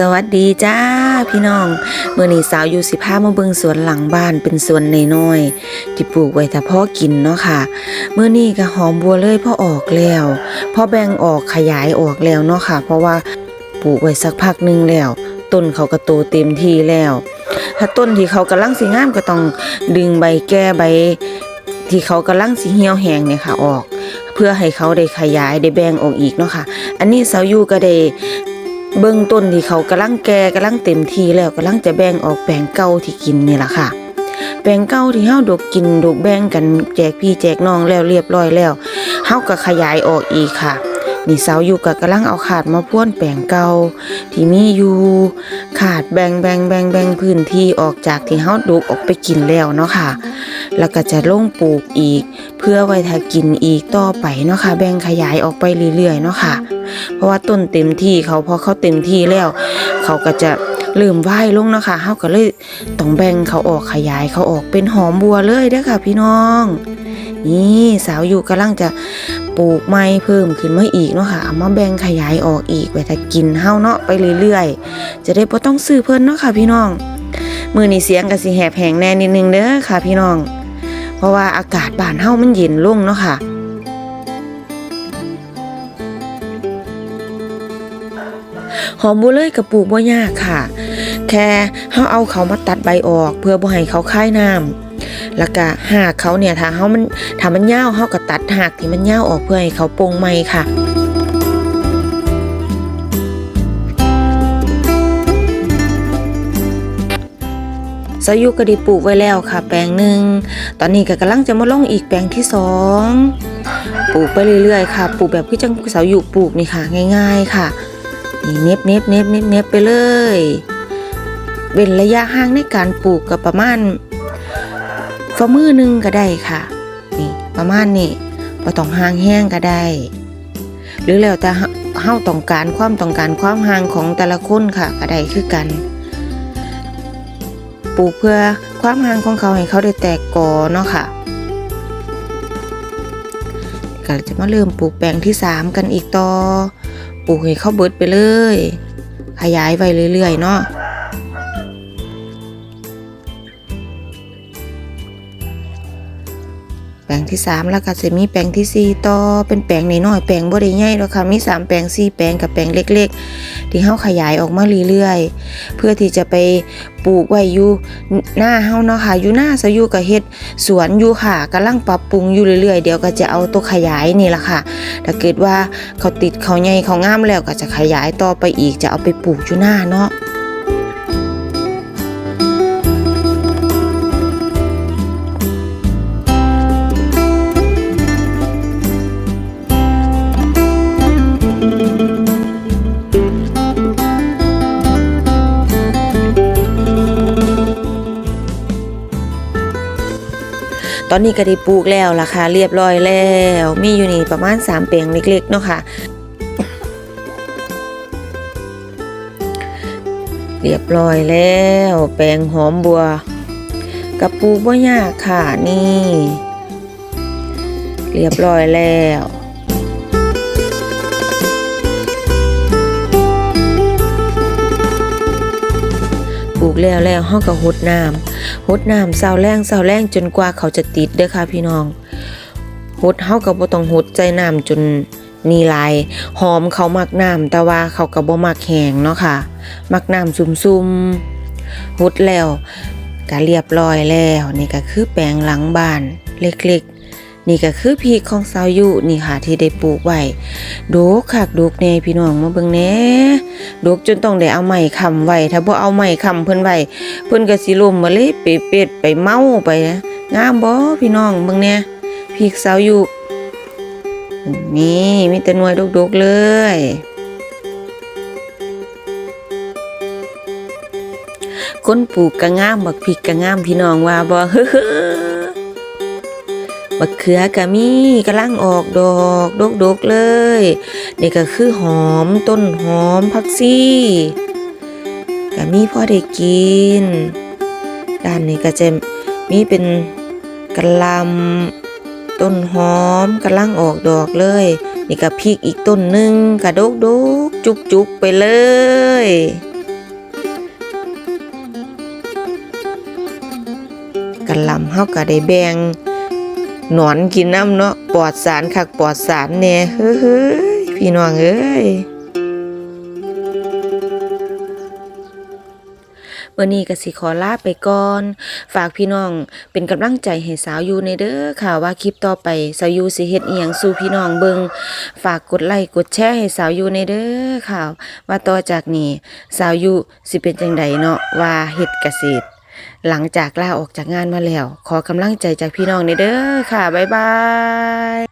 สวัสดีจ้าพี่น้องเมื่อนี้สาวอยู่สิพามาเบิงสวนหลังบ้านเป็นสวนน้อยๆที่ปลูกไว้แต่พ่อกินเนาะค่ะเมื่อนี้ก็หอมบัวเลยพ่อออกแล้วพ่อแบ่งออกขยายออกแล้วเนาะค่ะ เพราะว่าปลูกไว้สักพักหนึงแล้ว ต้นเขาก็โตเต็มที่แล้ว ถ้าต้นที่เขากำลังสิงามก็ต้องดึงใบแก้ใบ ที่เขากำลังสิเหี่ยวแห้งเนี่ยค่ะออก เพื่อให้เขาได้ขยายได้แบ่งออกอีกเนาะค่ะ อันนี้สาวยูก็ได้ เบื้องต้นที่เขากำลังแก่กำลังเต็มทีแล้วกำลังจะแบ่งออกแบ่งเก่าที่กินนี่แหละค่ะแบ่งเก่าที่เฮาดกกินดกแบ่งกันแจกพี่แจกน้องแล้วเรียบร้อยแล้วเฮาก็ขยายออกอีกค่ะ นี่สาวอยู่ก็กำลังเอาขาดมาพ่วนแปลงเก่าที่มีอยู่ขาดแบ่งแบ่งแบ่งแบ่งพื้นที่ออกจากที่เฮาดกออกไปกินแล้วเนาะค่ะ แล้วก็จะลงปลูกอีก เพื่อไว้ถ้ากินอีกต่อไปเนาะค่ะ แบ่งขยายออกไปเรื่อยๆเนาะค่ะ เพราะว่าต้นเต็มที่เขาพอเขาเต็มที่แล้ว เขาก็จะเริ่มไหว้ลงเนาะค่ะเฮาก็เลยต้องแบ่งเขาออกขยายเขาออกเป็นหอมบัวเลยเด้อค่ะ พี่น้อง นี่สาวอยู่กำลังจะปลูกไม้เพิ่มขึ้นมาอีกเนาะค่ะเอามาแบ่งขยายออกอีกไว้ถ้ากินเฮาเนาะไปเรื่อยๆ จะได้บ่ต้องซื้อเพิ่นเนาะค่ะพี่น้องมือนี้เสียงก็สิแหบแหงแน่นิดนึงเด้อค่ะพี่น้อง เพราะว่าอากาศบ้านเฮามันเย็นลงเนาะค่ะหอมบัวเลยกระปลูกบ่ยากค่ะ แค่เฮาเอาเขามาตัดใบออก เพื่อบ่ให้เขาคายน้ำ แล้วก็หากเขาเนี่ยถ้าเฮามันถ้ามันยาเฮาก็ตัดหากที่มันยาออกเพื่อให้เขาโปร่งใหม่ค่ะสายุก็ได้ปลูกไว้แล้วค่ะ แปลงหนึ่ง ตอนนี้ก็กำลังจะมาลงอีกแปลงที่สองปลูกไปเรื่อยๆค่ะ ปลูกแบบที่จังสาวอยู่ปลูกนี่ค่ะ ง่าย ๆค่ะ นี่เน็บเน็บเน็บเน็บเน็บไปเลยเว้นระยะห่างในการปลูกก็ประมาณ ฝ่ามือหนึ่งก็ได้ค่ะ นี่ประมาณนี้บ่ต้องห่างแห้งก็ได้ หรือแล้วแต่เฮาต้องการความต้องการความห่างของแต่ละคนค่ะก็ได้คือกันปลูกเพื่อความห่างของเขาให้เขาได้แตกกอเนาะค่ะก็จะมาเริ่มปลูกแปลงที่สามกันอีกต่อ ปลูกให้เขาเบิดไปเลย ขยายไปเรื่อยๆเนาะ ลงที่สามแล้วก็จะมีแปลงที่สี่ต่อเป็นแปลงน้อยๆแปลงบ่ได้ใหญ่หรอกค่ะมีสามแปลงสี่แปลงกับแปลงเล็ก ๆ ที่เฮาขยายออกมาเรื่อยๆเพื่อที่จะไปปลูกไว้อยู่หน้าเฮาเนาะค่ะอยู่หน้าซะอยู่กับเฮ็ดสวนอยู่ค่ะกำลังปรับปรุงอยู่เรื่อยๆ เดี๋ยวก็จะเอาตัวขยายนี่ละค่ะ ถ้าเกิดว่าเขาติดเขาใหญ่เขางามแล้วก็จะขยายต่อไปอีกจะเอาไปปลูกอยู่หน้าเนาะ ตอนนี้ก็ได้ปลูกแล้วล่ะค่ะเรียบร้อยแล้ว มีอยู่นี่ประมาณ3แปลงเล็กๆเนาะค่ะ เรียบร้อยแล้ว แปลงหอมบัวกระปูบ่ยากค่ะนี่ เรียบร้อยแล้วปลูกแล้วแล้วเฮาก็หดน้ำ หดน้ำเศร้าแรงเศร้าแรงจนกว่าเขาจะติดเด้อค่ะพี่น้องหดเฮากับบ่ต้องหดใจน้ำจนนี่ลายหอมเขามักน้ำแต่ว่าเขากับ่มักแห้งเนาะค่ะ มักน้ำซุ่มๆหดแล้วก็เรียบร้อยแล้วนี่ก็คือแปลงหลังบ้านเล็กๆ นี่ก็คือพีของสาวยุนี่ค่ะที่ได้ปลูกไว้ดกคักดกแน่พี่น้องมาเบิ่งแน่ดกจนต้องได้เอาไม้ค้ำไว้ถ้าบ่เอาไม้ค้ำเพิ่นไว้เพิ่นก็สิล่มมาเลยไปเป็ดไปเมาไปนะงามบ่พี่น้องเบิ่งแน่พีกสาวยุนี่มีแต่หน่วยดกๆเลยคนปลูกก็งามบักพริกก็งามพี่น้องว่าบ่เฮ้อ บักเขือกะมีกระลังออกดอกดกดกเลยนี่ก็คือหอมต้นหอมพักซี่กะมีพ่อได้กิน ด้านนี้ก็จะมีเป็นกระลำต้นหอมกระลังออกดอกเลย นี่ก็พริกอีกต้นหนึ่งกระดกดกจุกจุกไปเลยกระลำเฮาก็ได้แบ่ง หนอนกินน้ำเนาะปลอดสารคักปลอดสารแน่เฮ้ยพี่น้องเอ้ยเมื่อนี้ก็สิขอลาไปก่อน ฝากพี่น้องเป็นกำลังใจให้สาวยูในเด้อค่ะว่าคลิปต่อไปสาวยูสิเฮ็ดอีหยังสู่พี่น้องเบิงฝากกดไลค์กดแชร์ให้สาวยูในเด้อค่ะว่าต่อจากนี้สาวยูสิเป็นจังใดเนาะว่าเฮ็ดเกษตร หลังจากลาออกจากงานมาแล้ว ขอกำลังใจจากพี่น้องในเด้อค่ะ บ๊ายบาย